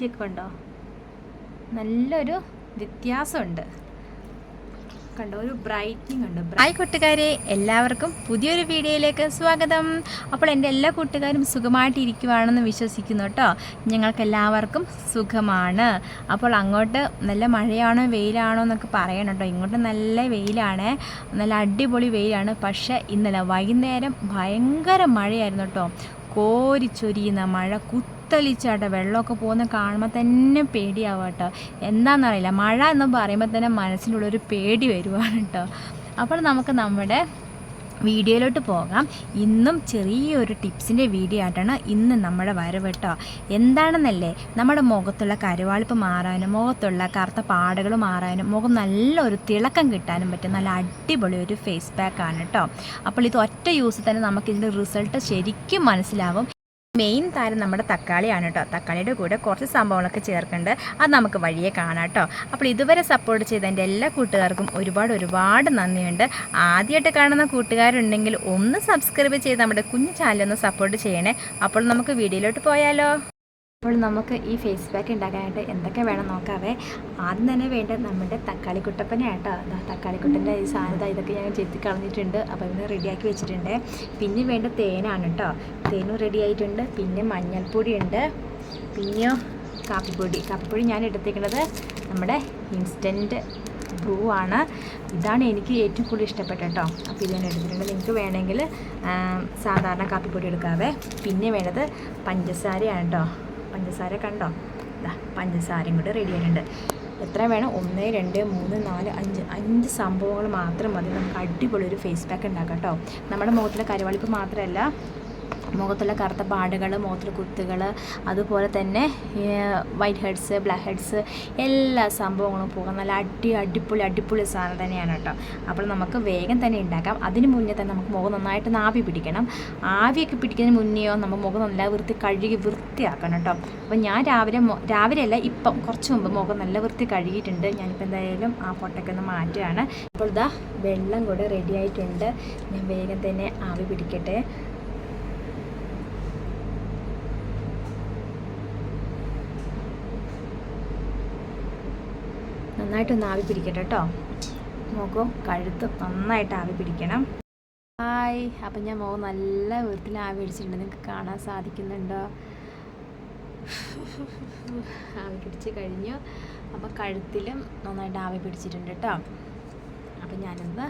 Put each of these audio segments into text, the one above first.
ക്വാളിറ്റിയൊക്കെ ഉണ്ടോ? നല്ലൊരു വ്യത്യാസമുണ്ട്. കണ്ടോ ഒരു കൂട്ടുകാരെ എല്ലാവർക്കും പുതിയൊരു വീഡിയോയിലേക്ക് സ്വാഗതം. അപ്പോൾ എന്റെ എല്ലാ കൂട്ടുകാരും സുഖമായിട്ടിരിക്കുവാണെന്ന് വിശ്വസിക്കുന്നു കേട്ടോ. ഞങ്ങൾക്ക് എല്ലാവർക്കും സുഖമാണ്. അപ്പോൾ അങ്ങോട്ട് നല്ല മഴയാണോ വെയിലാണോ എന്നൊക്കെ പറയണം കേട്ടോ. ഇങ്ങോട്ട് നല്ല വെയിലാണ് നല്ല അടിപൊളി വെയിലാണ്. പക്ഷേ ഇന്നലെ വൈകുന്നേരം ഭയങ്കര മഴയായിരുന്നു കേട്ടോ. കോരിച്ചൊരിയുന്ന മഴ കുത്തലിച്ചാട്ട വെള്ളമൊക്കെ പോകുന്ന കാണുമ്പോൾ തന്നെ പേടിയാവുക കേട്ടോ. എന്താണെന്നറിയില്ല മഴ എന്ന് പറയുമ്പോൾ തന്നെ മനസ്സിലുള്ളൊരു പേടി വരുവാണ് കേട്ടോ. അപ്പോൾ നമുക്ക് നമ്മുടെ വീഡിയോയിലോട്ട് പോകാം. ഇന്നും ചെറിയൊരു ടിപ്സിന്റെ വീഡിയോ ആയിട്ടാണ് ഇന്ന് നമ്മുടെ വരവ് കേട്ടോ. എന്താണെന്നല്ലേ നമ്മുടെ മുഖത്തുള്ള കരുവാളിപ്പ് മാറാനും മുഖത്തുള്ള കറുത്ത പാടുകൾ മാറാനും മുഖം നല്ലൊരു തിളക്കം കിട്ടാനും പറ്റും. നല്ല അടിപൊളി ഒരു ഫേസ് പാക്കാണ് കേട്ടോ. അപ്പോൾ ഇത് ഒറ്റ യൂസ് തന്നെ നമുക്കിതിന്റെ റിസൾട്ട് ശരിക്കും മനസ്സിലാവും. മെയിൻ താരം നമ്മുടെ തക്കാളിയാണ് കേട്ടോ. തക്കാളിയുടെ കൂടെ കുറച്ച് സംഭവങ്ങളൊക്കെ ചേർക്കുന്നുണ്ട് അത് നമുക്ക് വഴിയെ കാണാം കേട്ടോ. അപ്പോൾ ഇതുവരെ സപ്പോർട്ട് ചെയ്ത എന്റെ എല്ലാ കൂട്ടുകാർക്കും ഒരുപാട് ഒരുപാട് നന്ദിയുണ്ട്. ആദ്യമായിട്ട് കാണുന്ന കൂട്ടുകാരുണ്ടെങ്കിൽ ഒന്ന് സബ്സ്ക്രൈബ് ചെയ്ത് നമ്മുടെ കുഞ്ഞു ചാനലൊന്ന് സപ്പോർട്ട് ചെയ്യണേ. അപ്പോൾ നമുക്ക് വീഡിയോയിലോട്ട് പോയാലോ. അപ്പോൾ നമുക്ക് ഈ ഫേസ് പാക്ക് ഉണ്ടാക്കാനായിട്ട് എന്തൊക്കെ വേണം നോക്കാവേ? ആദ്യം തന്നെ വേണ്ട നമ്മുടെ തക്കാളി കുട്ടപ്പനായിട്ടോ അതാ തക്കാളിക്കുട്ടന്റെ ഈ സാധനത ഇതൊക്കെ ഞാൻ ചെത്തി കളഞ്ഞിട്ടുണ്ട്. അപ്പോൾ ഇതിന് റെഡിയാക്കി വെച്ചിട്ടുണ്ട്. പിന്നെ വേണ്ട തേനാണ് കേട്ടോ തേനും റെഡി ആയിട്ടുണ്ട്. പിന്നെ മഞ്ഞൾപ്പൊടിയുണ്ട് പിന്നെയോ കാപ്പിപ്പൊടി. കാപ്പിപ്പൊടി ഞാൻ എടുത്തേക്കുന്നത് നമ്മുടെ ഇൻസ്റ്റന്റ് ബ്രൂ ആണ്. ഇതാണ് എനിക്ക് ഏറ്റവും കൂടുതൽ ഇഷ്ടപ്പെട്ട കേട്ടോ അപ്പോൾ ഇത് ഞാൻ എടുത്തിട്ടുണ്ട്. നിങ്ങൾക്ക് വേണമെങ്കിൽ സാധാരണ കാപ്പിപ്പൊടി എടുക്കാവേ. പിന്നെ വേണ്ടത് പഞ്ചസാരയാണ് കേട്ടോ പഞ്ചസാര കണ്ടോ? ഇതാ പഞ്ചസാരയും കൂടെ റെഡി ആയിട്ടുണ്ട്. എത്ര വേണം? ഒന്ന് രണ്ട് മൂന്ന് നാല് അഞ്ച്. അഞ്ച് സംഭവങ്ങൾ മാത്രം മതി. നമുക്ക് അടിപൊളി ഒരു ഫേസ് പാക്ക് ഉണ്ടാക്കാം കേട്ടോ. നമ്മുടെ മുഖത്തിലെ കരുവാളിപ്പ് മാത്രമല്ല മുഖത്തുള്ള കറുത്ത പാടുകൾ മുഖത്തിലെ കുത്തുകൾ അതുപോലെ തന്നെ വൈറ്റ് ഹെഡ്സ് ബ്ലാക്ക് ഹെഡ്സ് എല്ലാ സംഭവങ്ങളും പോകാൻ നല്ല അടി അടിപൊളി അടിപൊളി സാധനം തന്നെയാണ് കേട്ടോ. അപ്പോൾ നമുക്ക് വേഗം തന്നെ ഉണ്ടാക്കാം. അതിന് മുന്നേ തന്നെ നമുക്ക് മുഖം നന്നായിട്ട് ആവി പിടിക്കണം. ആവിയൊക്കെ പിടിക്കുന്നതിന് മുന്നെയോ നമ്മൾ മുഖം നല്ല വൃത്തി കഴുകി വൃത്തിയാക്കണം കേട്ടോ. അപ്പോൾ ഞാൻ രാവിലെ രാവിലെ അല്ല ഇപ്പം കുറച്ച് മുമ്പ് മുഖം നല്ല വൃത്തി കഴുകിയിട്ടുണ്ട്. ഞാനിപ്പോൾ എന്തായാലും ആ പൊട്ടൊക്കെ ഒന്ന് മാറ്റുകയാണ്. അപ്പോൾ ഇതാ വെള്ളം കൂടെ റെഡി ആയിട്ടുണ്ട്. ഞാൻ വേഗം തന്നെ ആവി പിടിക്കട്ടെ. നന്നായിട്ടൊന്ന് ആവി പിടിക്കട്ടെ കേട്ടോ നോക്കൂ കഴുത്ത് നന്നായിട്ട് ആവി പിടിക്കണം. ഹായ് അപ്പം ഞാൻ മുഖം നല്ല വിധത്തിൽ ആവി പിടിച്ചിട്ടുണ്ട്. നിങ്ങൾക്ക് കാണാൻ സാധിക്കുന്നുണ്ടോ? ആവി പിടിച്ച് കഴിഞ്ഞു. അപ്പം കഴുത്തിലും നന്നായിട്ട് ആവി പിടിച്ചിട്ടുണ്ട് കേട്ടോ അപ്പം ഞാനൊന്ന്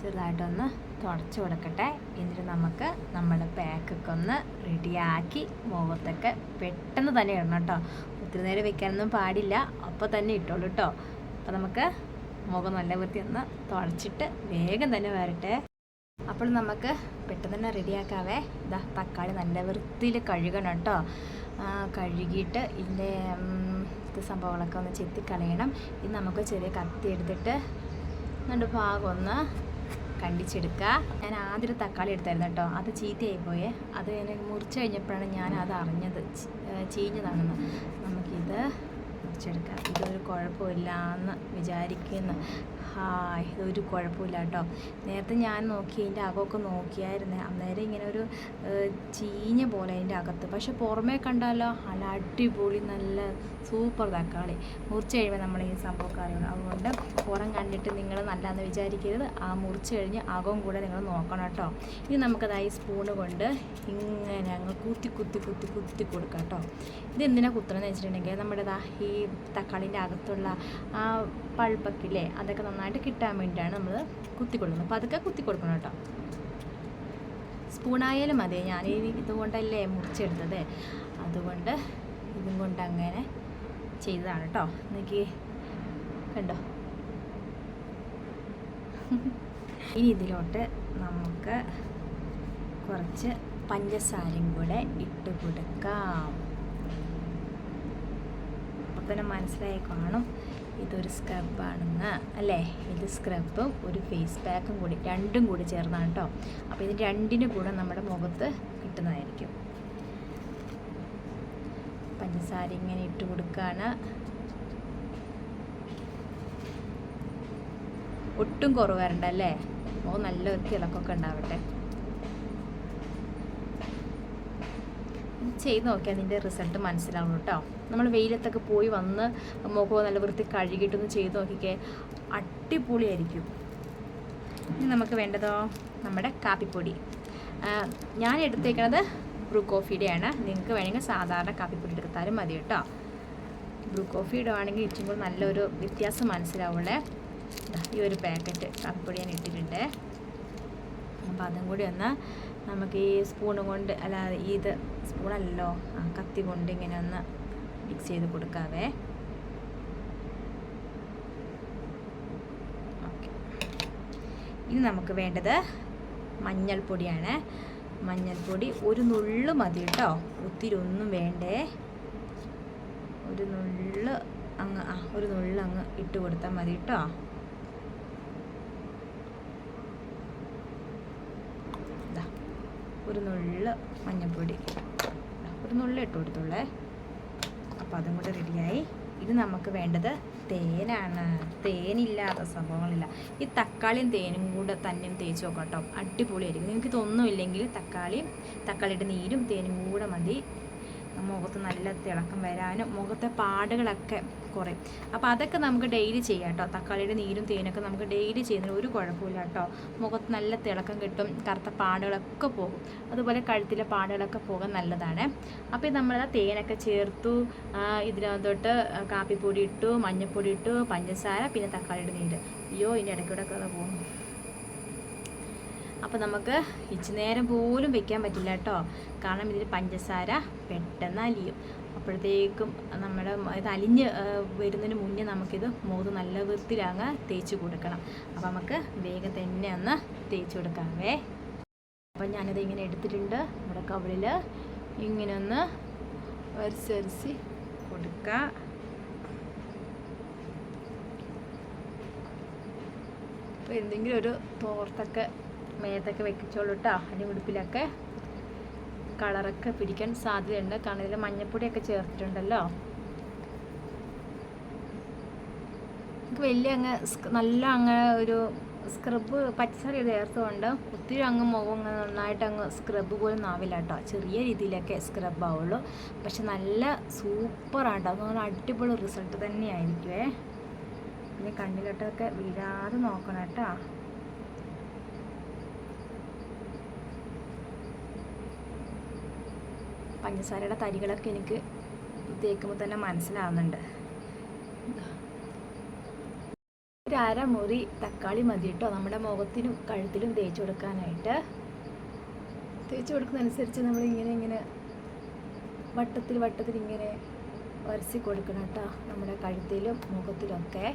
ചെറുതായിട്ടൊന്ന് തുടച്ച് കൊടുക്കട്ടെ. എന്നിട്ട് നമുക്ക് നമ്മുടെ പാക്കൊക്കെ ഒന്ന് റെഡിയാക്കി മുഖത്തൊക്കെ പെട്ടെന്ന് തന്നെ ഇടണം കേട്ടോ ഒത്തിരി നേരം വെക്കാനൊന്നും പാടില്ല. അപ്പോൾ തന്നെ ഇട്ടോളൂ കേട്ടോ അപ്പോൾ നമുക്ക് മുഖം നല്ല വൃത്തി ഒന്ന് തുടച്ചിട്ട് വേഗം തന്നെ വരട്ടെ. അപ്പോൾ നമുക്ക് പെട്ടെന്ന് തന്നെ റെഡിയാക്കാവേ ഇതാ തക്കാളി നല്ല വൃത്തിയിൽ കഴുകണം കേട്ടോ. കഴുകിയിട്ട് ഇതിന്റെ സംഭവങ്ങളൊക്കെ ഒന്ന് ചെത്തിക്കളയണം. ഇത് നമുക്ക് ചെറിയ കത്തി എടുത്തിട്ട് രണ്ട് ഭാഗം ഒന്ന് കണ്ടിച്ചെടുക്കുക ഞാൻ ആദ്യം തക്കാളി എടുത്തായിരുന്നു കേട്ടോ. അത് ചീത്തയായി പോയേ. അത് എനിക്ക് മുറിച്ച് കഴിഞ്ഞപ്പോഴാണ് ഞാൻ അത് അറിഞ്ഞത്. ചീഞ്ഞതാണെന്ന്. നമുക്കിത് മുറിച്ചെടുക്കാം ഇതൊരു കുഴപ്പമില്ല എന്ന് വിചാരിക്കുന്നു. ഹായ് ഇതൊരു കുഴപ്പമില്ല കേട്ടോ. നേരത്തെ ഞാൻ നോക്കി അതിന്റെ അകമൊക്കെ നോക്കിയായിരുന്നു. അന്നേരം ഇങ്ങനെ ഒരു ചീഞ്ഞ പോലെ അതിന്റെ അകത്ത്. പക്ഷെ പുറമേ കണ്ടാലോ നല്ല അടിപൊളി നല്ല സൂപ്പർ തക്കാളി. മുറിച്ച് കഴിയുമ്പോൾ നമ്മൾ ഈ സംഭവമൊക്കെ അറിയണം അതുകൊണ്ട് പുറം കണ്ടിട്ട് നിങ്ങൾ നല്ലതെന്ന് വിചാരിക്കരുത്. ആ മുറിച്ച് കഴിഞ്ഞ് അകവും കൂടെ നിങ്ങൾ നോക്കണം കേട്ടോ. ഇനി നമുക്കതായി സ്പൂണ് കൊണ്ട് ഇങ്ങനെ അങ്ങ് കുത്തി കുത്തി കുത്തി കുത്തി കൊടുക്കാം കേട്ടോ. ഇത് എന്തിനാണ് കുത്തണമെന്ന് വെച്ചിട്ടുണ്ടെങ്കിൽ നമ്മുടെ ഈ തക്കാളിന്റെ അകത്തുള്ള ആ പഴുപ്പൊക്കെ ഇല്ലേ? അതൊക്കെ നന്നായിട്ട് കിട്ടാൻ വേണ്ടിയിട്ടാണ് നമ്മൾ കുത്തി കൊടുക്കുന്നത് അപ്പോൾ അതൊക്കെ കുത്തി കൊടുക്കണം കേട്ടോ. സ്പൂണായാലും മതി. ഞാൻ ഈ ഇതുകൊണ്ടല്ലേ മുറിച്ചെടുത്തത്. അതുകൊണ്ട് ഇതും കൊണ്ട് അങ്ങനെ ചെയ്തതാണ് കേട്ടോ. എനിക്ക് കണ്ടോ? ഇനി ഇതിലോട്ട് നമുക്ക് കുറച്ച് പഞ്ചസാരയും കൂടെ ഇട്ട് കൊടുക്കാം. അപ്പം തന്നെ മനസ്സിലായി കാണും. ഇതൊരു സ്ക്രബാണെന്ന് അല്ലേ? ഇത് സ്ക്രബും ഒരു ഫേസ് പാക്കും കൂടി രണ്ടും കൂടി ചേർന്നാണ് കേട്ടോ അപ്പോൾ ഇത് രണ്ടിന്റെ കൂടെ നമ്മുടെ മുഖത്ത് കിട്ടുന്നതായിരിക്കും. പഞ്ചസാര ഇങ്ങനെ ഇട്ട് കൊടുക്കുകയാണ് ഒട്ടും കുറവ് വരണ്ട അല്ലേ? നല്ല ഒരു തിളക്കമൊക്കെ ഉണ്ടാവട്ടെ ഇത് ചെയ്ത് നോക്കിയാൽ അതിന്റെ റിസൾട്ട് മനസ്സിലാവും കേട്ടോ. നമ്മൾ വെയിലത്തൊക്കെ പോയി വന്ന് മുഖം നല്ല വൃത്തി കഴുകിയിട്ടൊന്ന് ചെയ്ത് നോക്കിക്കേ അടിപൊളിയായിരിക്കും. ഇനി നമുക്ക് വേണ്ടതോ നമ്മുടെ കാപ്പിപ്പൊടി. ഞാൻ എടുത്തേക്കണത് ബ്രൂ കോഫിയുടെയാണ്. നിങ്ങൾക്ക് വേണമെങ്കിൽ സാധാരണ കാപ്പിപ്പൊടി എടുത്താലും മതി കേട്ടോ. ബ്രൂ കോഫി ഇടുവാണെങ്കിൽ ഇച്ചിരി കൂടി നല്ലൊരു വ്യത്യാസം മനസ്സിലാവുള്ളേ. ഈ ഒരു പാക്കറ്റ് കാപ്പിപ്പൊടി ഞാൻ ഇട്ടിട്ടുണ്ട്. അപ്പോൾ അതും കൂടി ഒന്ന് നമുക്ക് ഈ സ്പൂണ് കൊണ്ട് അല്ല ഇത് സ്പൂണല്ലോ. ആ കത്തി കൊണ്ട് ഇങ്ങനെ ഒന്ന് മിക്സ് ചെയ്ത് കൊടുക്കാവേ. ഇനി നമുക്ക് വേണ്ടത് മഞ്ഞൾപ്പൊടിയാണ്. മഞ്ഞൾപ്പൊടി ഒരു നുള്ളു മതി കേട്ടോ. ഒത്തിരി ഒന്നും വേണ്ടേ. ഒരു നുള്ള് അങ്ങ് ആ ഒരു നുള്ള് അങ്ങ് ഇട്ട് കൊടുത്താൽ മതി കേട്ടോ. ഒരു നുള്ള് മഞ്ഞൾപ്പൊടി. ഒരു നുള്ളിട്ട് കൊടുത്തുള്ളേ അപ്പോൾ അതും കൂടെ റെഡിയായി ഇത് നമുക്ക് വേണ്ടത് തേനാണ്. തേനില്ലാത്ത സംഭവങ്ങളില്ല. ഈ തക്കാളിയും തേനും കൂടെ തന്നെ തേച്ച് നോക്കാം കേട്ടോ. അടിപൊളിയായിരിക്കും. നിങ്ങൾക്ക് ഇതൊന്നുമില്ലെങ്കിൽ തക്കാളിയും തക്കാളിയുടെ നീരും തേനും കൂടെ മതി. മുഖത്ത് നല്ല തിളക്കം വരാനും മുഖത്തെ പാടുകളൊക്കെ കുറയും. അപ്പോൾ അതൊക്കെ നമുക്ക് ഡെയിലി ചെയ്യാം കേട്ടോ. തക്കാളിയുടെ നീരും തേനൊക്കെ നമുക്ക് ഡെയിലി ചെയ്യുന്നതിന് ഒരു കുഴപ്പമില്ല കേട്ടോ. മുഖത്ത് നല്ല തിളക്കം കിട്ടും കറുത്ത പാടുകളൊക്കെ പോകും. അതുപോലെ കഴുത്തിലെ പാടുകളൊക്കെ പോകാൻ നല്ലതാണ്. അപ്പോൾ നമ്മൾ തേനൊക്കെ ചേർത്തു ഇതിനകത്തോട്ട് കാപ്പിപ്പൊടി ഇട്ടു മഞ്ഞൾപ്പൊടി ഇട്ടു പഞ്ചസാര പിന്നെ തക്കാളിയുടെ നീര്. അയ്യോ ഇതിന്റെ ഇടയ്ക്കൂടെ പോകുന്നു. അപ്പോൾ നമുക്ക് ഇച്ചിരി നേരം പോലും വെക്കാൻ പറ്റില്ല കേട്ടോ. കാരണം ഇതിൽ പഞ്ചസാര പെട്ടെന്ന് അലിയും. അപ്പോഴത്തേക്കും നമ്മുടെ ഇത് അലിഞ്ഞ് വരുന്നതിന് മുന്നേ നമുക്കിത് മോത് നല്ല വൃത്തിയിലങ്ങ് തേച്ച് കൊടുക്കണം. അപ്പോൾ നമുക്ക് വേഗം തന്നെ ഒന്ന് തേച്ച് കൊടുക്കാവേ. അപ്പം ഞാനിത് ഇങ്ങനെ എടുത്തിട്ടുണ്ട്. നമ്മുടെ കവിളിൽ ഇങ്ങനെ ഒന്ന് വരച്ചരിച്ച് കൊടുക്കുക അപ്പോൾ എന്തെങ്കിലും ഒരു തോർത്തൊക്കെ മേത്തൊക്കെ വെക്കിച്ചോളൂ കേട്ടോ അതിന്റെ ഉടുപ്പിലൊക്കെ കളറൊക്കെ പിടിക്കാൻ സാധ്യതയുണ്ട്. കാരണം ഇതിൽ മഞ്ഞപ്പൊടിയൊക്കെ ചേർത്തിട്ടുണ്ടല്ലോ. വലിയ അങ്ങ് നല്ല അങ്ങ് ഒരു സ്ക്രബ് പച്ചറി ചേർത്തുകൊണ്ട് ഒത്തിരി അങ്ങ് മുഖം അങ്ങ് നന്നായിട്ട് അങ്ങ് സ്ക്രബ് പോലും ആവില്ല കേട്ടോ ചെറിയ രീതിയിലൊക്കെ സ്ക്രബ് ആവുള്ളൂ. പക്ഷെ നല്ല സൂപ്പറാണ് കേട്ടോ അതൊന്നും അടിപൊളി റിസൾട്ട് തന്നെയായിരിക്കുമേ പിന്നെ കണ്ണിലോട്ടൊക്കെ വീഴാതെ നോക്കണം കേട്ടോ പഞ്ചസാരയുടെ തരികളൊക്കെ എനിക്ക് തേക്കുമ്പോൾ തന്നെ മനസ്സിലാവുന്നുണ്ട്. ഒരു അരമുറി തക്കാളി മതി കേട്ടോ. നമ്മുടെ മുഖത്തിനും കഴുത്തിലും തേച്ച് കൊടുക്കാനായിട്ട്. തേച്ച് കൊടുക്കുന്നതനുസരിച്ച് നമ്മൾ ഇങ്ങനെ ഇങ്ങനെ വട്ടത്തിൽ വട്ടത്തിൽ ഇങ്ങനെ വരച്ച് കൊടുക്കണം കേട്ടോ നമ്മുടെ കഴുത്തിലും മുഖത്തിലൊക്കെ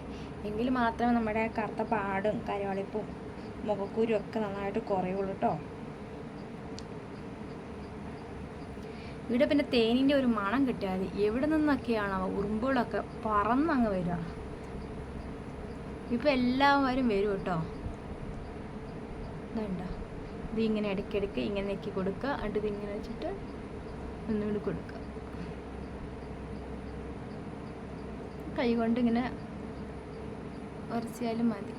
എങ്കിൽ മാത്രമേ നമ്മുടെ കറുത്ത പാടും കരവളിപ്പും മുഖക്കൂരും ഒക്കെ നന്നായിട്ട് കുറയുള്ളൂ കേട്ടോ. ഇവിടെ പിന്നെ തേനിന്റെ ഒരു മണം കിട്ടിയാൽ എവിടെ അവ ഉറുമ്പുകളൊക്കെ പറന്നങ്ങ് വരിക? ഇപ്പം എല്ലാവരും വരും കേട്ടോ. ഇതുണ്ട ഇത് ഇങ്ങനെ ഇടയ്ക്കിടയ്ക്ക് ഇങ്ങനെ നെക്കി കൊടുക്കുക. എന്നിട്ട് ഇതിങ്ങനെ വെച്ചിട്ട് ഒന്നുകൂടി കൊടുക്കുക. കൈ കൊണ്ട് ഇങ്ങനെ ഉരച്ചാലും മതി.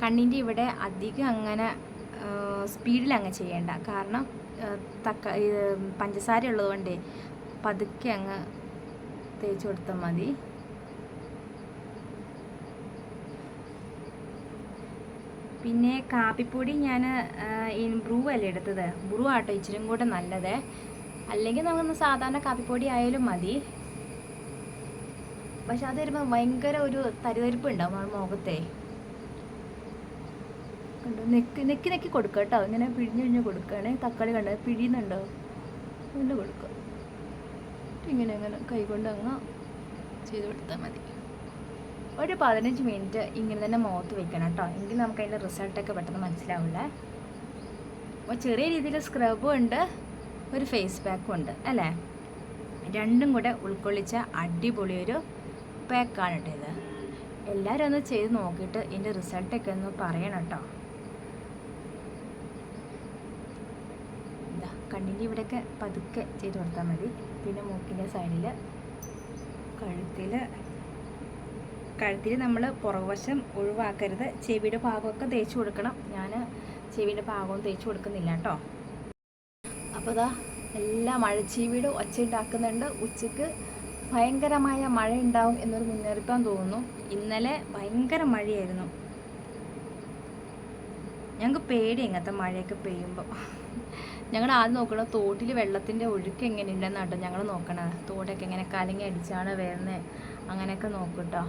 കണ്ണിന്റെ ഇവിടെ അധികം അങ്ങനെ സ്പീഡിൽ അങ്ങ് ചെയ്യേണ്ട. കാരണം തക്ക പഞ്ചസാര ഉള്ളതുകൊണ്ട് പതുക്കെ അങ്ങ് തേച്ച് കൊടുത്താൽ മതി. പിന്നെ കാപ്പിപ്പൊടി ഞാൻ ബ്രൂ അല്ലേ എടുത്തത്? ബ്രൂ ആട്ടോ ഇച്ചിരി കൂടെ നല്ലത്. അല്ലെങ്കിൽ നമുക്ക് സാധാരണ കാപ്പിപ്പൊടി ആയാലും മതി. പക്ഷെ അത് വരുമ്പോൾ ഭയങ്കര ഒരു തരിതരിപ്പ് ഉണ്ടാവും നമ്മുടെ മുഖത്തെ. കണ്ടോ? നെക്ക് നെക്കി നെക്കി കൊടുക്കുക കേട്ടോ. ഇങ്ങനെ പിഴിഞ്ഞ് പിഴിഞ്ഞ് കൊടുക്കുകയാണെ. തക്കാളി കണ്ടത് പിഴിയുന്നുണ്ടോ? അങ്ങനെ കൊടുക്കുക ഇങ്ങനെ അങ്ങനെ കൈകൊണ്ട് അങ്ങ് ചെയ്ത് കൊടുത്താൽ മതി. ഒരു പതിനഞ്ച് മിനിറ്റ് ഇങ്ങനെ തന്നെ മുഖത്ത് വെക്കണം കേട്ടോ. എങ്കിൽ നമുക്ക് അതിന്റെ റിസൾട്ടൊക്കെ പെട്ടെന്ന് മനസ്സിലാവില്ലേ? അപ്പോൾ ചെറിയ രീതിയിൽ സ്ക്രബും ഉണ്ട് ഒരു ഫേസ് പാക്കും ഉണ്ട് അല്ലേ? രണ്ടും കൂടെ ഉൾക്കൊള്ളിച്ച അടിപൊളി ഒരു പാക്കാണ് കേട്ടോ ഇത്. എല്ലാവരും ഒന്ന് ചെയ്ത് നോക്കിയിട്ട് ഇതിന്റെ റിസൾട്ടൊക്കെ ഒന്ന് പറയണം കേട്ടോ ഇതാ കണ്ണിന്റെ ഇവിടെയൊക്കെ പതുക്കെ ചെയ്ത് കൊടുത്താൽ മതി. പിന്നെ മൂക്കിന്റെ സൈഡിൽ കഴുത്തിൽ കഴുത്തിൽ നമ്മൾ പുറകുവശം ഒഴിവാക്കരുത്. ചെവിയുടെ ഭാഗമൊക്കെ തേച്ച് കൊടുക്കണം. ഞാൻ ചെവിയുടെ ഭാഗവും തേച്ച് കൊടുക്കുന്നില്ല കേട്ടോ. അപ്പോൾ ഇതാ എല്ലാ മഴച്ചീവിയുടെ ഒച്ച ഉണ്ടാക്കുന്നുണ്ട്. ഉച്ചയ്ക്ക് ഭയങ്കരമായ മഴ ഉണ്ടാവും എന്നൊരു മുന്നറിയിപ്പാന്ന് തോന്നുന്നു. ഇന്നലെ ഭയങ്കര മഴയായിരുന്നു. ഞങ്ങൾക്ക് പേടി എങ്ങനത്തെ മഴയൊക്കെ പെയ്യുമ്പോൾ ഞങ്ങൾ ആദ്യം നോക്കണം തോട്ടിൽ വെള്ളത്തിന്റെ ഒഴുക്ക് എങ്ങനെയുണ്ടെന്ന് കേട്ടോ ഞങ്ങൾ നോക്കണത്. തോടൊക്കെ എങ്ങനെ കലങ്ങി അടിച്ചാണ് വരുന്നത് അങ്ങനെയൊക്കെ നോക്കും കേട്ടോ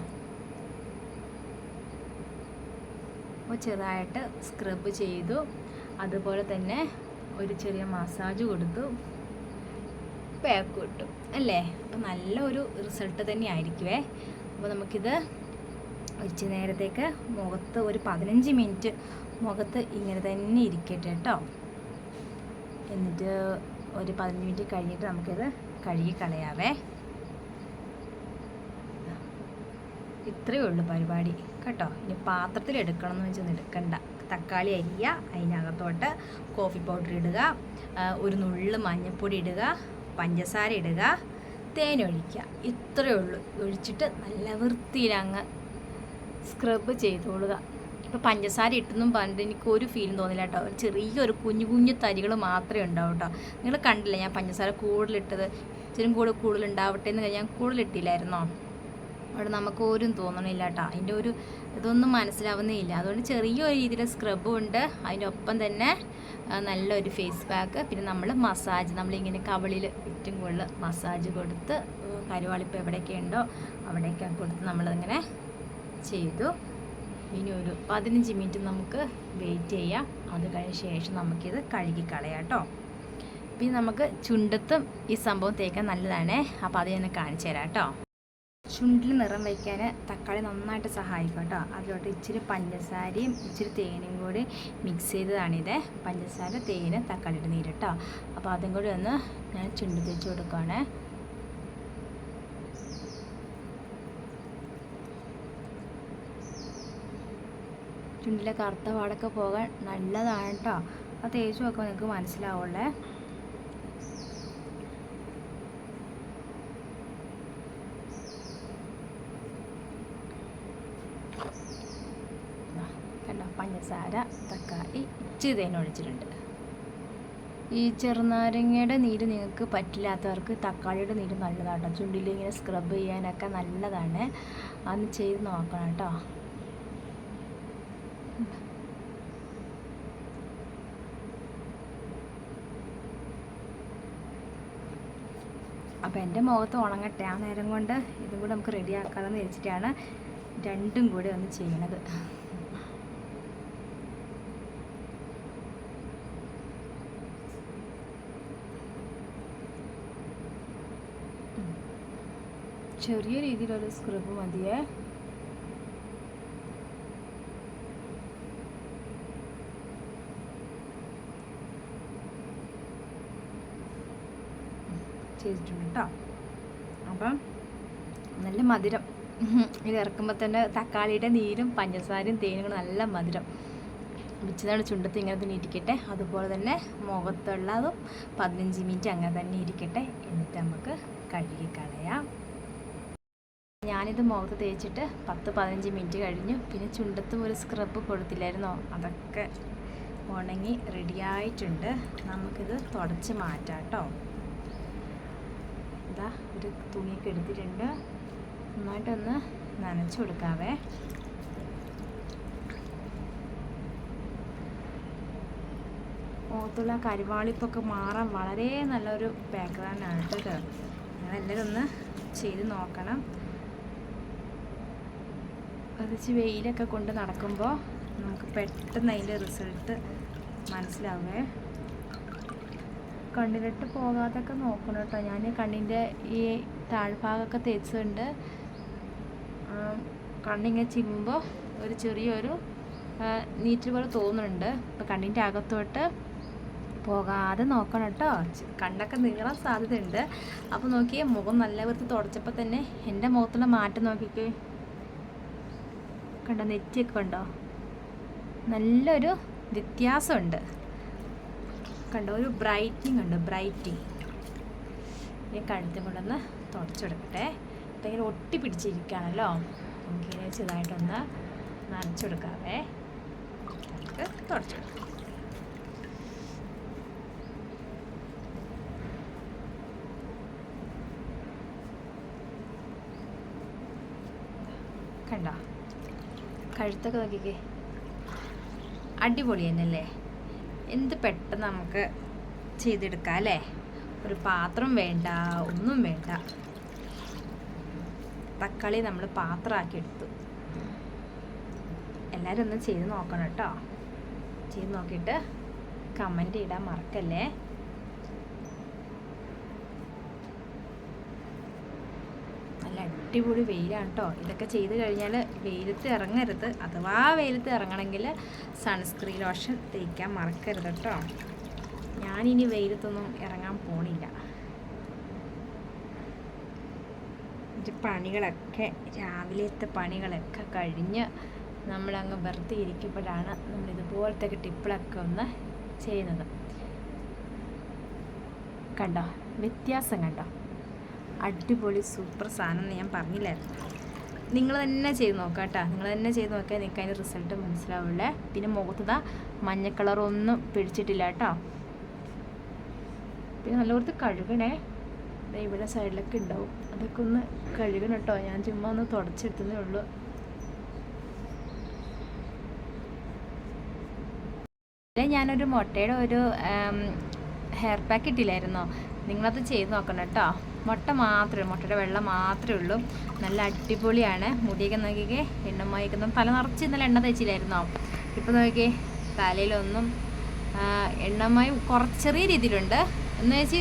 അപ്പോൾ ചെറുതായിട്ട് സ്ക്രബ് ചെയ്തു. അതുപോലെ തന്നെ ഒരു ചെറിയ മസാജ് കൊടുത്തു. പാക്ക് കിട്ടും അല്ലേ? അപ്പോൾ നല്ല ഒരു റിസൾട്ട് തന്നെ ആയിരിക്കുമേ അപ്പോൾ നമുക്കിത് ഉച്ച നേരത്തേക്ക് മുഖത്ത് ഒരു പതിനഞ്ച് മിനിറ്റ് മുഖത്ത് ഇങ്ങനെ തന്നെ ഇരിക്കട്ടെ കേട്ടോ. എന്നിട്ട് ഒരു പതിനഞ്ച് മിനിറ്റ് കഴിഞ്ഞിട്ട് നമുക്കിത് കഴുകി കളയാവേ. ഇത്രയേ ഉള്ളൂ പരിപാടി കേട്ടോ. ഇനി പാത്രത്തിൽ എടുക്കണം എന്ന് വെച്ചൊന്നും എടുക്കണ്ട. തക്കാളി അരിയുക അതിനകത്തോട്ട് കോഫി പൗഡർ ഇടുക ഒരു നുള്ള് മഞ്ഞൾപ്പൊടി ഇടുക പഞ്ചസാര ഇടുക തേൻ ഒഴിക്കുക. ഇത്രയേ ഉള്ളൂ. ഒഴിച്ചിട്ട് നല്ല വൃത്തിയിലങ്ങ് സ്ക്രബ് ചെയ്തോളുക. ഇപ്പോൾ പഞ്ചസാര ഇട്ടെന്നും പറഞ്ഞിട്ട് എനിക്ക് ഒരു ഫീലും തോന്നില്ല കേട്ടോ ചെറിയൊരു കുഞ്ഞു കുഞ്ഞു തരികൾ മാത്രമേ ഉണ്ടാവും കേട്ടോ നിങ്ങൾ കണ്ടില്ല ഞാൻ പഞ്ചസാര കൂടുതലിട്ടത് ഇച്ചിരി കൂടെ കൂടുതൽ ഉണ്ടാവട്ടെ എന്ന് ഞാൻ കൂടുതലിട്ടില്ലായിരുന്നോ അവിടെ നമുക്ക് ഒരു തോന്നണില്ല കേട്ടോ അതിന്റെ ഒരു ഇതൊന്നും മനസ്സിലാവുന്നേ ഇല്ല. അതുകൊണ്ട് ചെറിയൊരു രീതിയിൽ സ്ക്രബും ഉണ്ട്. അതിനൊപ്പം തന്നെ നല്ലൊരു ഫേസ് പാക്ക് പിന്നെ നമ്മൾ മസാജ് നമ്മളിങ്ങനെ കവളിൽ ഏറ്റവും കൂടുതൽ മസാജ് കൊടുത്ത് കരുവാളിപ്പ് എവിടെയൊക്കെ ഉണ്ടോ അവിടെയൊക്കെ കൊടുത്ത് നമ്മളിങ്ങനെ ചെയ്തു. ഇനി ഒരു പതിനഞ്ച് മിനിറ്റ് നമുക്ക് വെയിറ്റ് ചെയ്യാം. അത് കഴിഞ്ഞ ശേഷം നമുക്കിത് കഴുകി കളയാം കേട്ടോ പിന്നെ നമുക്ക് ചുണ്ടത്തും ഈ സംഭവം തേക്കാൻ നല്ലതാണേ. അപ്പോൾ അത് ഞാൻ കാണിച്ചു തരാം കേട്ടോ ചുണ്ടിൽ നിറം വയ്ക്കാൻ തക്കാളി നന്നായിട്ട് സഹായിക്കും കേട്ടോ. അതിലോട്ട് ഇച്ചിരി പഞ്ചസാരയും ഇച്ചിരി തേനും കൂടി മിക്സ് ചെയ്തതാണിത്. പഞ്ചസാര തേന് തക്കാളിയുടെ നീര് കേട്ടോ. അപ്പോൾ അതും കൂടി ഒന്ന് ഞാൻ ചുണ്ടിൽ തേച്ച് കൊടുക്കുകയാണ് ചുണ്ടിലെ കറുത്ത പാടൊക്കെ പോകാൻ നല്ലതാണ് കേട്ടോ ആ തേച്ച് നോക്കുമ്പോൾ നിങ്ങൾക്ക് മനസ്സിലാവുള്ളേ പഞ്ചസാര തക്കാളി ഇച്ചിരി തേൻ ഒഴിച്ചിട്ടുണ്ട്. ഈ ചെറുനാരങ്ങയുടെ നീര് നിങ്ങൾക്ക് പറ്റില്ലാത്തവർക്ക് തക്കാളിയുടെ നീര് നല്ലതാണ് കേട്ടോ ഇങ്ങനെ സ്ക്രബ് ചെയ്യാനൊക്കെ നല്ലതാണ്. അന്ന് ചെയ്ത് നോക്കണം കേട്ടോ. അപ്പോൾ എന്റെ മുഖത്ത് ഉണങ്ങട്ടെ. ആ നേരം കൊണ്ട് ഇതും കൂടെ നമുക്ക് റെഡി ആക്കാമെന്ന് വെച്ചിട്ടാണ് രണ്ടും കൂടി ഒന്ന് ചെയ്യണത്. ചെറിയ രീതിയിലൊരു സ്ക്രബ് മതിയേ. ചെയ്തിട്ടുണ്ട് കേട്ടോ അപ്പം നല്ല മധുരം. ഇത് ഇറക്കുമ്പോൾ തന്നെ തക്കാളിയുടെ നീരും പഞ്ചസാരയും തേനും കൂടെ നല്ല മധുരം. വെച്ചതാണ് ചുണ്ടത്ത് ഇങ്ങനെ തന്നെ ഇരിക്കട്ടെ. അതുപോലെ തന്നെ മുഖത്തുള്ളതും പതിനഞ്ച് മിനിറ്റ് അങ്ങനെ തന്നെ ഇരിക്കട്ടെ. എന്നിട്ട് നമുക്ക് കഴുകി കളയാം. ഞാനിത് മുഖത്ത് തേച്ചിട്ട് പത്ത് പതിനഞ്ച് മിനിറ്റ് കഴിഞ്ഞു. പിന്നെ ചുണ്ടത്തും ഒരു സ്ക്രബ് കൊടുത്തില്ലായിരുന്നോ? അതൊക്കെ ഉണങ്ങി റെഡിയായിട്ടുണ്ട് നമുക്കിത് തുടച്ച് മാറ്റാം കേട്ടോ ഇതാ ഒരു തുണിയൊക്കെ എടുത്തിട്ടുണ്ട്. നന്നായിട്ടൊന്ന് നനച്ചു കൊടുക്കാവേ. മുഖത്തുള്ള കരിവാളിപ്പൊക്കെ മാറാൻ വളരെ നല്ലൊരു ബാക്ക്ഗ്രൗണ്ടാണ് കേട്ടോ ഞാൻ നിങ്ങളെല്ലാവരും ഒന്ന് ചെയ്ത് നോക്കണം. കുറച്ച് വെയിലൊക്കെ കൊണ്ട് നടക്കുമ്പോൾ നമുക്ക് പെട്ടെന്ന് അതിന്റെ റിസൾട്ട് മനസ്സിലാവേ. കണ്ണിലിട്ട് പോകാതൊക്കെ നോക്കണം കേട്ടോ. ഞാൻ കണ്ണിന്റെ ഈ താഴ്ഭാഗമൊക്കെ തേച്ചിട്ടുണ്ട് ആ, കണ്ണിങ്ങനെ ചിമ്മുമ്പോൾ ഒരു ചെറിയൊരു നീറ്റ് പോലെ തോന്നുന്നുണ്ട്. അപ്പോൾ കണ്ണിന്റെ അകത്തോട്ട് പോകാതെ നോക്കണം കേട്ടോ. കണ്ണൊക്കെ നീളാൻ സാധ്യതയുണ്ട്. അപ്പോൾ നോക്കിയേ മുഖം നല്ല വൃത്തി തുടച്ചപ്പോൾ തന്നെ എന്റെ മുഖത്തുള്ള മാറ്റം നോക്കിക്കേ. കണ്ടോ നെറ്റിയൊക്കെ ഉണ്ടോ നല്ലൊരു വ്യത്യാസമുണ്ട്. കണ്ടോ? ഒരു ബ്രൈറ്റിങ് ഉണ്ട് ബ്രൈറ്റിങ് ഇനി കഴുത്തും കൊണ്ടൊന്ന് തുടച്ചെടുക്കട്ടെ. ഇങ്ങനെ ഒട്ടി പിടിച്ചിരിക്കുകയാണല്ലോ. നമുക്കിങ്ങനെ ചെറുതായിട്ടൊന്ന് നനച്ചെടുക്കാവേ. നമുക്ക് തുടച്ചെടുക്കാം. കണ്ടോ? കഴുത്തൊക്കെ നോക്കിക്കേ. അടിപൊളി തന്നെയല്ലേ? എന്ത് പെട്ടെന്ന് നമുക്ക് ചെയ്തെടുക്കാം അല്ലേ? ഒരു പാത്രം വേണ്ട ഒന്നും വേണ്ട. തക്കാളി നമ്മൾ പാത്രമാക്കി എടുത്തു എല്ലാവരും ഒന്ന് ചെയ്ത് നോക്കണം കേട്ടോ. ചെയ്ത് നോക്കിയിട്ട് കമന്റ് ഇടാൻ മറക്കല്ലേ നല്ല അടിപൊളി വെയിലാണ് കേട്ടോ ഇതൊക്കെ ചെയ്ത് കഴിഞ്ഞാൽ വെയിലത്ത് ഇറങ്ങരുത്. അഥവാ വെയിലത്ത് ഇറങ്ങണമെങ്കിൽ സൺസ്ക്രീൻ ലോഷൻ തേക്കാൻ മറക്കരുത് കേട്ടോ ഞാനിനി വെയിലത്തൊന്നും ഇറങ്ങാൻ പോണില്ല. പണികളൊക്കെ രാവിലത്തെ പണികളൊക്കെ കഴിഞ്ഞ് നമ്മളങ്ങ് വെറുതെ ഇരിക്കുമ്പോഴാണ് നമ്മൾ ഇതുപോലത്തെ ടിപ്പിളൊക്കെ ഒന്ന് ചെയ്യുന്നത്. കണ്ടോ? വ്യത്യാസം കണ്ടോ? അടിപൊളി സൂപ്പർ സാധനം എന്ന് ഞാൻ പറഞ്ഞില്ലായിരുന്നു. നിങ്ങൾ തന്നെ ചെയ്ത് നോക്കാം കേട്ടോ നിങ്ങൾ തന്നെ ചെയ്ത് നോക്കിയാൽ നിങ്ങൾക്ക് അതിന്റെ റിസൾട്ട് മനസ്സിലാവുള്ളേ. പിന്നെ മുഖത്ത് മഞ്ഞ കളറൊന്നും പിടിച്ചിട്ടില്ല കേട്ടോ. പിന്നെ നല്ലപോലെ കഴുകണേ. ഇവിടെ സൈഡിലൊക്കെ ഉണ്ടാവും. അതൊക്കെ ഒന്ന് കഴുകണം കേട്ടോ. ഞാൻ ചുമ്മാ ഒന്ന് തുടച്ചെടുത്തതേ ഉള്ളൂ. ഞാനൊരു മുട്ടയുടെ ഒരു ഹെയർ പാക്ക് ഇട്ടില്ലായിരുന്നോ? നിങ്ങളത് ചെയ്ത് നോക്കണം കേട്ടോ. മുട്ട മാത്രമേ മുട്ടയുടെ വെള്ളം മാത്രമേ ഉള്ളൂ. നല്ല അടിപൊളിയാണ്. മുടിയൊക്കെ നോക്കിക്കേ മായിക്കുന്നു. തല നിറച്ച് ഇന്നലെ എണ്ണ തേച്ചില്ലായിരുന്നോ? ഇപ്പം നോക്കിയേ തലയിലൊന്നും എണ്ണമയം കുറച്ച് ചെറിയ രീതിയിലുണ്ട്. എന്ന് വെച്ച്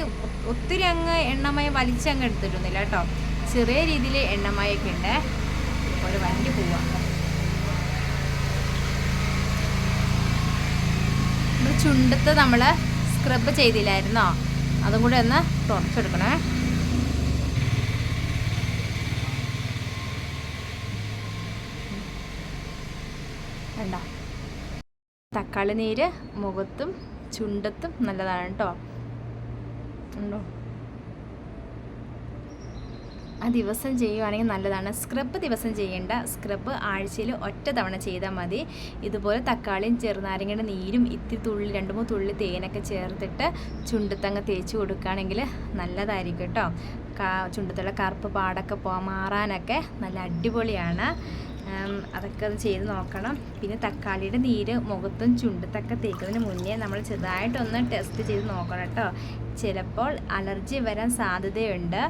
ഒത്തിരി അങ്ങ് എണ്ണമയം വലിച്ചങ്ങ് എടുത്തിട്ടൊന്നുമില്ല കേട്ടോ. ചെറിയ രീതിയിൽ എണ്ണമയൊക്കെ ഉണ്ട്. ഒരു വണ്ടി പോവാം. ചുണ്ടത്ത് നമ്മൾ സ്ക്രബ് ചെയ്തില്ലായിരുന്നോ? അതും കൂടെ ഒന്ന് തുടച്ചെടുക്കണേ. വേണ്ട തക്കാളി നീര് മുഖത്തും ചുണ്ടത്തും നല്ലതാണ് കേട്ടോ. ഉണ്ടോ? ആ ദിവസം ചെയ്യുവാണെങ്കിൽ നല്ലതാണ്. സ്ക്രബ് ദിവസം ചെയ്യേണ്ട. സ്ക്രബ് ആഴ്ചയിൽ ഒറ്റ തവണ ചെയ്താൽ മതി. ഇതുപോലെ തക്കാളിയും ചെറുനാരങ്ങയുടെ നീരും ഇത്തിരി തുള്ളി രണ്ട് മൂന്ന് തുള്ളി തേനൊക്കെ ചേർത്തിട്ട് ചുണ്ടത്തങ്ങ് തേച്ച് കൊടുക്കുകയാണെങ്കിൽ നല്ലതായിരിക്കും കേട്ടോ. ചുണ്ടത്തുള്ള കറുപ്പ് പാടൊക്കെ പോ മാറാനൊക്കെ നല്ല അടിപൊളിയാണ്. അതൊക്കെ ഒന്ന് ചെയ്ത് നോക്കണം. പിന്നെ തക്കാളിയുടെ നീര് മുഖത്തും ചുണ്ടത്തൊക്കെ തേക്കുന്നതിന് മുന്നേ നമ്മൾ ചെറുതായിട്ടൊന്ന് ടെസ്റ്റ് ചെയ്ത് നോക്കണം കേട്ടോ. ചിലപ്പോൾ അലർജി വരാൻ സാധ്യതയുണ്ട്.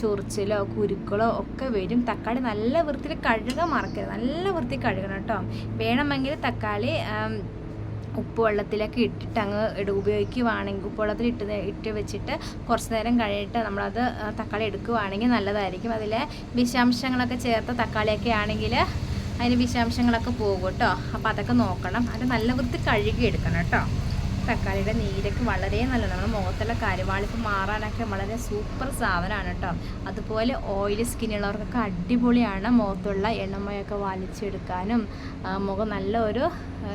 ചൊറിച്ചിലോ കുരുക്കളോ ഒക്കെ വരും. തക്കാളി നല്ല വൃത്തിയിൽ കഴുകാൻ മറക്കരുത്. നല്ല വൃത്തി കഴുകണം കേട്ടോ. വേണമെങ്കിൽ തക്കാളി ഉപ്പുവെള്ളത്തിലൊക്കെ ഇട്ടിട്ട് അങ്ങ് ഉപയോഗിക്കുവാണെങ്കിൽ ഉപ്പുവെള്ളത്തിൽ ഇട്ട് ഇട്ട് വെച്ചിട്ട് കുറച്ച് നേരം കഴിഞ്ഞിട്ട് നമ്മളത് തക്കാളി എടുക്കുവാണെങ്കിൽ നല്ലതായിരിക്കും. അതിലെ വിഷാംശങ്ങളൊക്കെ ചേർത്ത തക്കാളിയൊക്കെ ആണെങ്കിൽ അതിന് വിഷാംശങ്ങളൊക്കെ പോകും കേട്ടോ അപ്പോൾ അതൊക്കെ നോക്കണം. അത് നല്ല വൃത്തി കഴുകി എടുക്കണം കേട്ടോ തക്കാളിയുടെ നീരൊക്കെ വളരെ നല്ലതാണ്. നമ്മുടെ മുഖത്തുള്ള കരുവാളിപ്പ് മാറാനൊക്കെ വളരെ സൂപ്പർ സാധനമാണ് കേട്ടോ. അതുപോലെ ഓയിലി സ്കിന്നുള്ളവർക്കൊക്കെ അടിപൊളിയാണ് മുഖത്തുള്ള എണ്ണമയൊക്കെ വലിച്ചെടുക്കാനും മുഖം നല്ല ഒരു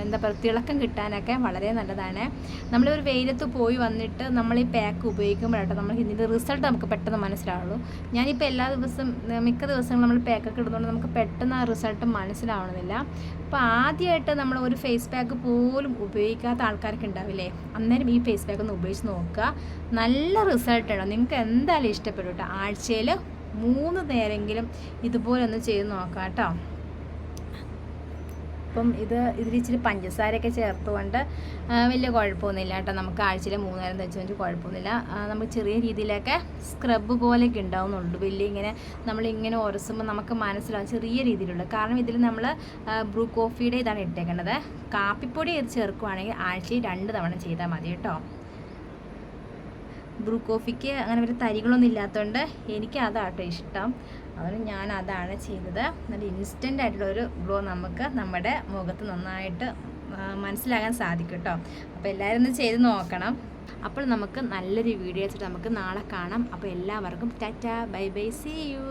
എന്താ പറയുക തിളക്കം കിട്ടാനൊക്കെ വളരെ നല്ലതാണ്. നമ്മളൊരു വെയിലത്ത് പോയി വന്നിട്ട് നമ്മൾ ഈ പാക്ക് ഉപയോഗിക്കുമ്പോഴാട്ടോ നമ്മൾ ഇതിന്റെ റിസൾട്ട് നമുക്ക് പെട്ടെന്ന് മനസ്സിലാവുള്ളൂ. ഞാനിപ്പോൾ എല്ലാ ദിവസവും മിക്ക ദിവസങ്ങളും നമ്മൾ പാക്കൊക്കെ ഇടുന്നതുകൊണ്ട് നമുക്ക് പെട്ടെന്ന് ആ റിസൾട്ട് മനസ്സിലാവണമെന്നില്ല അപ്പോൾ ആദ്യമായിട്ട് നമ്മൾ ഒരു ഫേസ് പാക്ക് പോലും ഉപയോഗിക്കാത്ത ആൾക്കാർക്ക് ഉണ്ടാവില്ലേ? അന്നേരം ഈ ഫേസ് പാക്ക് ഒന്ന് ഉപയോഗിച്ച് നോക്കുക. നല്ല റിസൾട്ട് ഉണ്ടോ നിങ്ങൾക്ക് എന്തായാലും ഇഷ്ടപ്പെടും കേട്ടോ. ആഴ്ചയിൽ മൂന്ന് നേരമെങ്കിലും ഇതുപോലെ ഒന്ന് ചെയ്ത് നോക്കാം കേട്ടോ. അപ്പം ഇത് ഇതിൽ ഇച്ചിരി പഞ്ചസാരയൊക്കെ ചേർത്തുകൊണ്ട് വലിയ കുഴപ്പമൊന്നുമില്ല കേട്ടോ. നമുക്ക് ആഴ്ചയിൽ മൂന്ന് നേരം തെച്ച് വെച്ച് കുഴപ്പമൊന്നുമില്ല. നമുക്ക് ചെറിയ രീതിയിലൊക്കെ സ്ക്രബ് പോലെയൊക്കെ ഉണ്ടാവുന്നുള്ളൂ വലിയ ഇങ്ങനെ നമ്മളിങ്ങനെ ഉരസുമ്പോൾ നമുക്ക് മനസ്സിലാവും ചെറിയ രീതിയിലുള്ള. കാരണം ഇതിൽ നമ്മൾ ബ്രൂ കോഫിയുടെ ഇതാണ് ഇട്ടേക്കേണ്ടത് കാപ്പിപ്പൊടി ചേർക്കുവാണെങ്കിൽ ആഴ്ചയിൽ രണ്ട് തവണ ചെയ്താൽ മതി കേട്ടോ. ബ്രൂ കോഫിക്ക് അങ്ങനെ ഒരു തരികളൊന്നും ഇല്ലാത്തതുകൊണ്ട് എനിക്ക് അതാട്ടോ ഇഷ്ടം. അതുകൊണ്ട് ഞാൻ അതാണ് ചെയ്തത്. നല്ല ഇൻസ്റ്റന്റ് ആയിട്ടുള്ള ഒരു ഗ്ലോ നമുക്ക് നമ്മുടെ മുഖത്ത് നന്നായിട്ട് മനസ്സിലാകാൻ സാധിക്കും കേട്ടോ. അപ്പോൾ എല്ലാവരും ഒന്ന് ചെയ്ത് നോക്കണം. അപ്പോൾ നമുക്ക് നല്ലൊരു വീഡിയോ വെച്ചിട്ട് നമുക്ക് നാളെ കാണാം. അപ്പോൾ എല്ലാവർക്കും tata bye bye see you